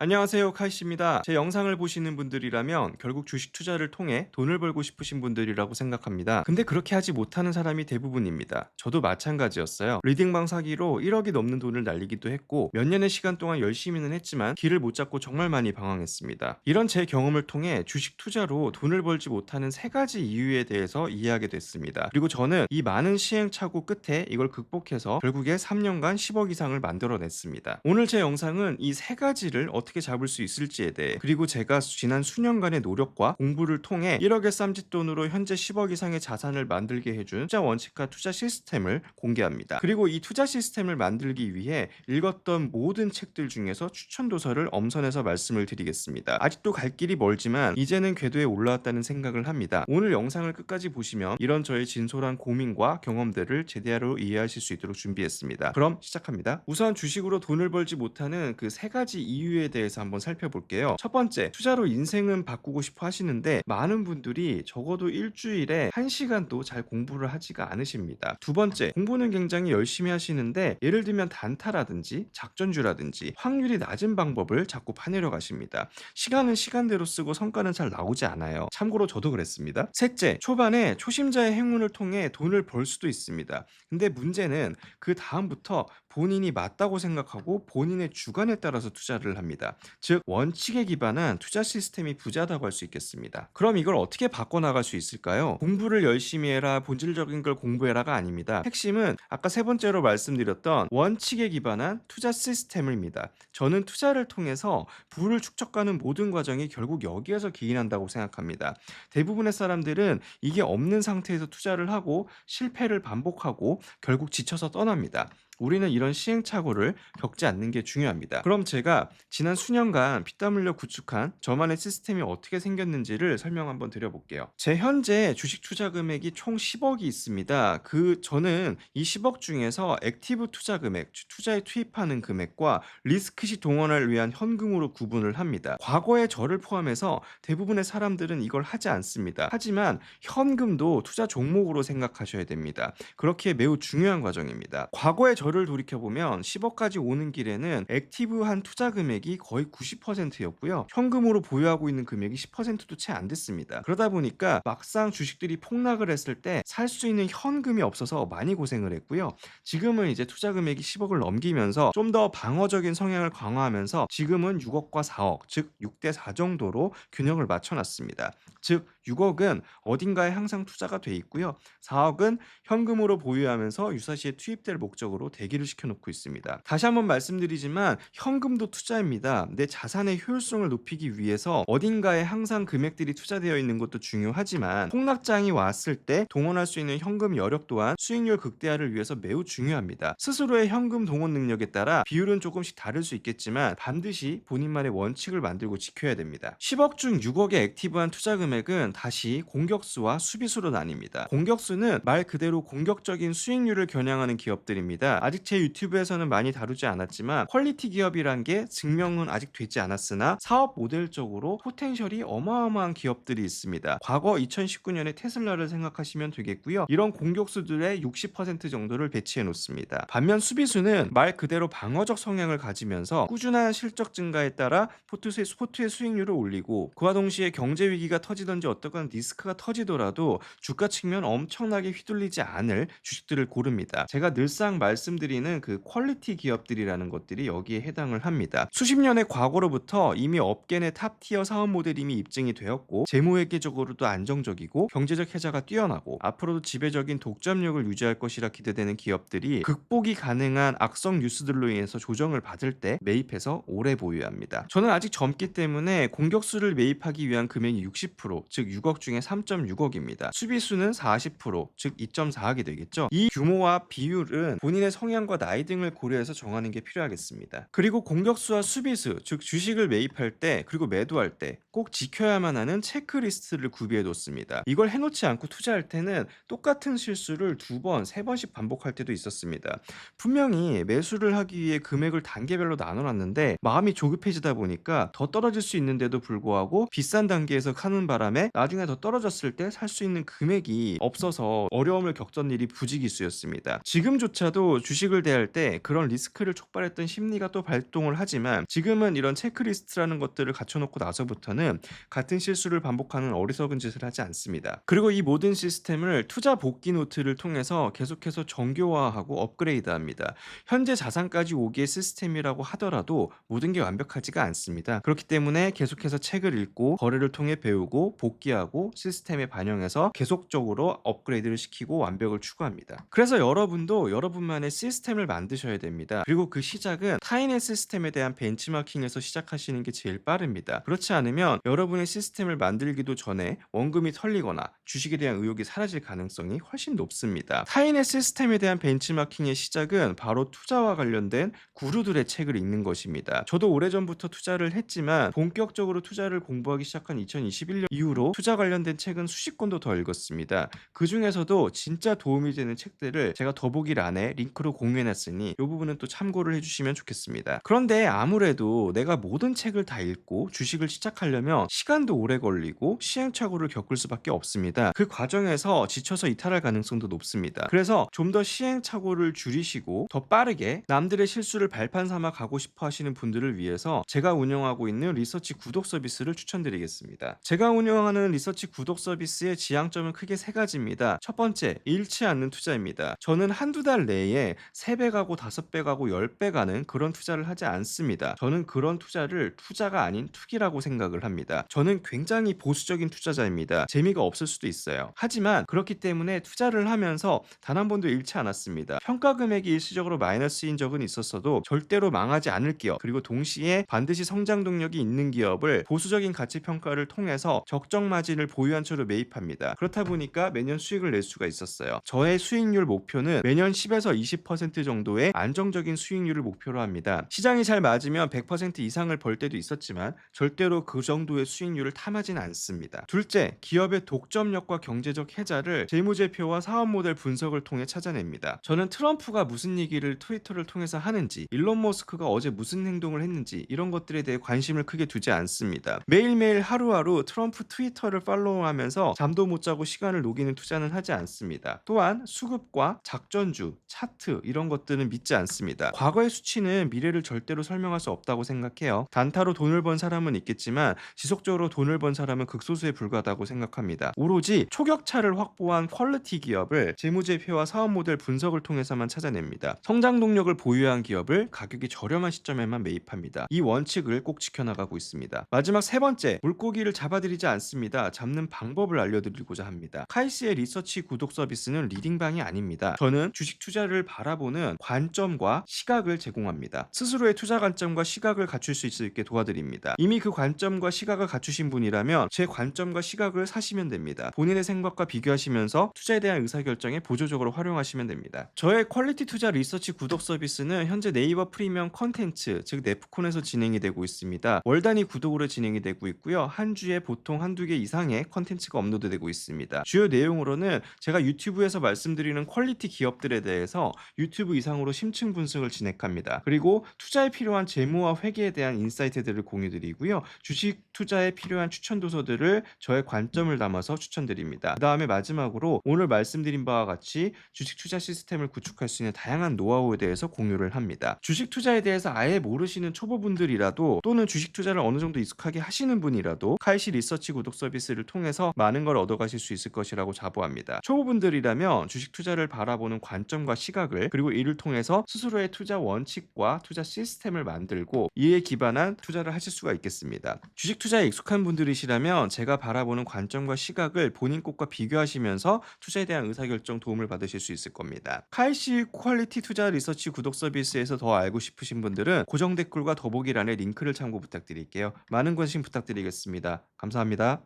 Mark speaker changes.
Speaker 1: 안녕하세요. 카이씨입니다. 제 영상을 보시는 분들이라면 결국 주식 투자를 통해 돈을 벌고 싶으신 분들이라고 생각합니다. 근데 그렇게 하지 못하는 사람이 대부분입니다. 저도 마찬가지였어요. 리딩방 사기로 1억이 넘는 돈을 날리기도 했고 몇 년의 시간 동안 열심히는 했지만 길을 못 잡고 정말 많이 방황했습니다. 이런 제 경험을 통해 주식 투자로 돈을 벌지 못하는 세 가지 이유에 대해서 이해하게 됐습니다. 그리고 저는 이 많은 시행착오 끝에 이걸 극복해서 결국에 3년간 10억 이상을 만들어냈습니다. 오늘 제 영상은 이 세 가지를 어떻게 잡을 수 있을지에 대해 그리고 제가 지난 수년간의 노력과 공부를 통해 1억의 쌈짓돈으로 현재 10억 이상의 자산을 만들게 해준 투자 원칙과 투자 시스템을 공개합니다. 그리고 이 투자 시스템을 만들기 위해 읽었던 모든 책들 중에서 추천 도서를 엄선해서 말씀을 드리겠습니다. 아직도 갈 길이 멀지만 이제는 궤도에 올라왔다는 생각을 합니다. 오늘 영상을 끝까지 보시면 이런 저의 진솔한 고민과 경험들을 제대로 이해하실 수 있도록 준비했습니다. 그럼 시작합니다. 우선 주식으로 돈을 벌지 못하는 그 세 가지 이유에 대해 서 한번 살펴볼게요. 첫 번째, 투자로 인생은 바꾸고 싶어 하시는데 많은 분들이 적어도 일주일에 한 시간도 잘 공부를 하지가 않으십니다. 두 번째, 공부는 굉장히 열심히 하시는데 예를 들면 단타라든지 작전주라든지 확률이 낮은 방법을 자꾸 파내려 가십니다. 시간은 시간대로 쓰고 성과는 잘 나오지 않아요. 참고로 저도 그랬습니다. 셋째, 초반에 초심자의 행운을 통해 돈을 벌 수도 있습니다. 근데 문제는 그 다음부터 본인이 맞다고 생각하고 본인의 주관에 따라서 투자를 합니다. 즉 원칙에 기반한 투자 시스템이 부자다고 할 수 있겠습니다. 그럼 이걸 어떻게 바꿔나갈 수 있을까요? 공부를 열심히 해라, 본질적인 걸 공부해라가 아닙니다. 핵심은 아까 세 번째로 말씀드렸던 원칙에 기반한 투자 시스템입니다. 저는 투자를 통해서 부를 축적하는 모든 과정이 결국 여기에서 기인한다고 생각합니다. 대부분의 사람들은 이게 없는 상태에서 투자를 하고 실패를 반복하고 결국 지쳐서 떠납니다. 우리는 이런 시행착오를 겪지 않는 게 중요합니다. 그럼 제가 지난 수년간 피땀 흘려 구축한 저만의 시스템이 어떻게 생겼는지를 설명 한번 드려볼게요. 제 현재 주식 투자 금액이 총 10억이 있습니다. 그 저는 이 10억 중에서 액티브 투자 금액, 투자에 투입하는 금액과 리스크 시 동원을 위한 현금으로 구분을 합니다. 과거의 저를 포함해서 대부분의 사람들은 이걸 하지 않습니다. 하지만 현금도 투자 종목으로 생각하셔야 됩니다. 그렇기에 매우 중요한 과정입니다. 과거의 저를 돌이켜보면 10억까지 오는 길에는 액티브한 투자 금액이 거의 90%였고요. 현금으로 보유하고 있는 금액이 10%도 채 안 됐습니다. 그러다 보니까 막상 주식들이 폭락을 했을 때 살 수 있는 현금이 없어서 많이 고생을 했고요. 지금은 이제 투자 금액이 10억을 넘기면서 좀 더 방어적인 성향을 강화하면서 지금은 6억과 4억, 즉 6대 4 정도로 균형을 맞춰놨습니다. 즉 6억은 어딘가에 항상 투자가 돼 있고요. 4억은 현금으로 보유하면서 유사시에 투입될 목적으로 대기를 시켜놓고 있습니다. 다시 한번 말씀드리지만 현금도 투자입니다. 내 자산의 효율성을 높이기 위해서 어딘가에 항상 금액들이 투자되어 있는 것도 중요하지만 폭락장이 왔을 때 동원할 수 있는 현금 여력 또한 수익률 극대화를 위해서 매우 중요합니다. 스스로의 현금 동원 능력에 따라 비율은 조금씩 다를 수 있겠지만 반드시 본인만의 원칙을 만들고 지켜야 됩니다. 10억 중 6억의 액티브한 투자 금액은 다시 공격수와 수비수로 나뉩니다. 공격수는 말 그대로 공격적인 수익률을 겨냥하는 기업들입니다. 아직 제 유튜브에서는 많이 다루지 않았지만 퀄리티 기업이란 게 증명은 아직 되지 않았으나 사업 모델적으로 포텐셜이 어마어마한 기업들이 있습니다. 과거 2019년에 테슬라를 생각하시면 되겠고요. 이런 공격수들의 60% 정도를 배치해 놓습니다. 반면 수비수는 말 그대로 방어적 성향을 가지면서 꾸준한 실적 증가에 따라 포트의, 수익률을 올리고 그와 동시에 경제 위기가 터지든지 어떤 리스크가 터지더라도 주가 측면 엄청나게 휘둘리지 않을 주식들을 고릅니다. 제가 늘상 말씀드리는 그 퀄리티 기업들이라는 것들이 여기에 해당을 합니다. 수십 년의 과거로부터 이미 업계 내 탑티어 사업 모델이 이미 입증이 되었고 재무회계적으로도 안정적이고 경제적 혜자가 뛰어나고 앞으로도 지배적인 독점력을 유지할 것이라 기대되는 기업들이 극복이 가능한 악성 뉴스들로 인해서 조정을 받을 때 매입해서 오래 보유합니다. 저는 아직 젊기 때문에 공격수를 매입하기 위한 금액이 60%, 즉 6억 중에 3.6억입니다. 수비수는 40%, 즉 2.4억이 되겠죠. 이 규모와 비율은 본인의 성향과 나이 등을 고려해서 정하는 게 필요하겠습니다. 그리고 공격수와 수비수, 즉 주식을 매입할 때 그리고 매도할 때 꼭 지켜야만 하는 체크리스트를 구비해 놓습니다. 이걸 해놓지 않고 투자할 때는 똑같은 실수를 두 번, 세 번씩 반복할 때도 있었습니다. 분명히 매수를 하기 위해 금액을 단계별로 나눠놨는데 마음이 조급해지다 보니까 더 떨어질 수 있는데도 불구하고 비싼 단계에서 하는 바람에 나중에 더 떨어졌을 때 살 수 있는 금액이 없어서 어려움을 겪던 일이 부지기수였습니다. 지금조차도 주식을 대할 때 그런 리스크를 촉발했던 심리가 또 발동을 하지만 지금은 이런 체크리스트라는 것들을 갖춰놓고 나서부터는 같은 실수를 반복하는 어리석은 짓을 하지 않습니다. 그리고 이 모든 시스템을 투자 복귀 노트를 통해서 계속해서 정교화하고 업그레이드합니다. 현재 자산까지 오기의 시스템이라고 하더라도 모든 게 완벽하지가 않습니다. 그렇기 때문에 계속해서 책을 읽고 거래를 통해 배우고 복귀 하고 시스템에 반영해서 계속적으로 업그레이드를 시키고 완벽을 추구합니다. 그래서 여러분도 여러분만의 시스템을 만드셔야 됩니다. 그리고 그 시작은 타인의 시스템에 대한 벤치마킹에서 시작하시는 게 제일 빠릅니다. 그렇지 않으면 여러분의 시스템을 만들기도 전에 원금이 털리거나 주식에 대한 의욕이 사라질 가능성이 훨씬 높습니다. 타인의 시스템에 대한 벤치마킹의 시작은 바로 투자와 관련된 구루들의 책을 읽는 것입니다. 저도 오래전부터 투자를 했지만 본격적으로 투자를 공부하기 시작한 2021년 이후로 투자 관련된 책은 수십 권도 더 읽었습니다. 그 중에서도 진짜 도움이 되는 책들을 제가 더보기란에 링크로 공유해놨으니 이 부분은 또 참고를 해주시면 좋겠습니다. 그런데 아무래도 내가 모든 책을 다 읽고 주식을 시작하려면 시간도 오래 걸리고 시행착오를 겪을 수밖에 없습니다. 그 과정에서 지쳐서 이탈할 가능성도 높습니다. 그래서 좀 더 시행착오를 줄이시고 더 빠르게 남들의 실수를 발판 삼아 가고 싶어 하시는 분들을 위해서 제가 운영하고 있는 리서치 구독 서비스를 추천드리겠습니다. 제가 운영하는 리서치 구독 서비스의 지향점은 크게 세 가지입니다. 첫 번째, 잃지 않는 투자입니다. 저는 한두 달 내에 3배 가고 5배 가고 10배 가는 그런 투자를 하지 않습니다. 저는 그런 투자를 투자가 아닌 투기라고 생각을 합니다. 저는 굉장히 보수적인 투자자입니다. 재미가 없을 수도 있어요. 하지만 그렇기 때문에 투자를 하면서 단 한 번도 잃지 않았습니다. 평가 금액이 일시적으로 마이너스인 적은 있었어도 절대로 망하지 않을 기업 그리고 동시에 반드시 성장 동력이 있는 기업을 보수적인 가치 평가를 통해서 적정 마진을 보유한 채로 매입합니다. 그렇다 보니까 매년 수익을 낼 수가 있었어요. 저의 수익률 목표는 매년 10에서 20% 정도의 안정적인 수익률을 목표로 합니다. 시장이 잘 맞으면 100% 이상을 벌 때도 있었지만 절대로 그 정도의 수익률을 탐하진 않습니다. 둘째, 기업의 독점력과 경제적 해자를 재무제표와 사업 모델 분석을 통해 찾아냅니다. 저는 트럼프가 무슨 얘기를 트위터를 통해서 하는지, 일론 머스크가 어제 무슨 행동을 했는지 이런 것들에 대해 관심을 크게 두지 않습니다. 매일매일 하루하루 트럼프 트위터 를 팔로우하면서 잠도 못 자고 시간을 녹이는 투자는 하지 않습니다. 또한 수급과 작전주, 차트 이런 것들은 믿지 않습니다. 과거의 수치는 미래를 절대로 설명할 수 없다고 생각해요. 단타로 돈을 번 사람은 있겠지만 지속적으로 돈을 번 사람은 극소수에 불과하다고 생각합니다. 오로지 초격차를 확보한 퀄리티 기업을 재무제표와 사업 모델 분석을 통해서만 찾아냅니다. 성장 동력을 보유한 기업을 가격이 저렴한 시점에만 매입합니다. 이 원칙을 꼭 지켜나가고 있습니다. 마지막 세 번째, 물고기를 잡아드리지 않습니다. 잡는 방법을 알려드리고자 합니다. 카이스의 리서치 구독 서비스는 리딩방이 아닙니다. 저는 주식 투자를 바라보는 관점과 시각을 제공합니다. 스스로의 투자 관점과 시각을 갖출 수 있게 도와드립니다. 이미 그 관점과 시각을 갖추신 분이라면 제 관점과 시각을 사시면 됩니다. 본인의 생각과 비교하시면서 투자에 대한 의사결정에 보조적으로 활용하시면 됩니다. 저의 퀄리티 투자 리서치 구독 서비스는 현재 네이버 프리미엄 컨텐츠, 즉 네프콘에서 진행이 되고 있습니다. 월 단위 구독으로 진행이 되고 있고요. 한 주에 보통 한두 개 이상의 컨텐츠가 업로드되고 있습니다. 주요 내용으로는 제가 유튜브에서 말씀드리는 퀄리티 기업들에 대해서 유튜브 이상으로 심층 분석을 진행합니다. 그리고 투자에 필요한 재무와 회계에 대한 인사이트들을 공유드리고요. 주식 투자에 필요한 추천 도서들을 저의 관점을 담아서 추천드립니다. 그 다음에 마지막으로 오늘 말씀드린 바와 같이 주식 투자 시스템을 구축할 수 있는 다양한 노하우에 대해서 공유를 합니다. 주식 투자에 대해서 아예 모르시는 초보분들이라도 또는 주식 투자를 어느 정도 익숙하게 하시는 분이라도 카이시 리서치 구독 서비스를 통해서 많은 걸 얻어가실 수 있을 것이라고 자부합니다. 초보분들이라면 주식 투자를 바라보는 관점과 시각을 그리고 이를 통해서 스스로의 투자 원칙과 투자 시스템을 만들고 이에 기반한 투자를 하실 수가 있겠습니다. 주식 투자에 익숙한 분들이시라면 제가 바라보는 관점과 시각을 본인 것과 비교하시면서 투자에 대한 의사결정 도움을 받으실 수 있을 겁니다. 카이시 퀄리티 투자 리서치 구독 서비스에서 더 알고 싶으신 분들은 고정 댓글과 더보기란에 링크를 참고 부탁드릴게요. 많은 관심 부탁드리겠습니다. 감사합니다.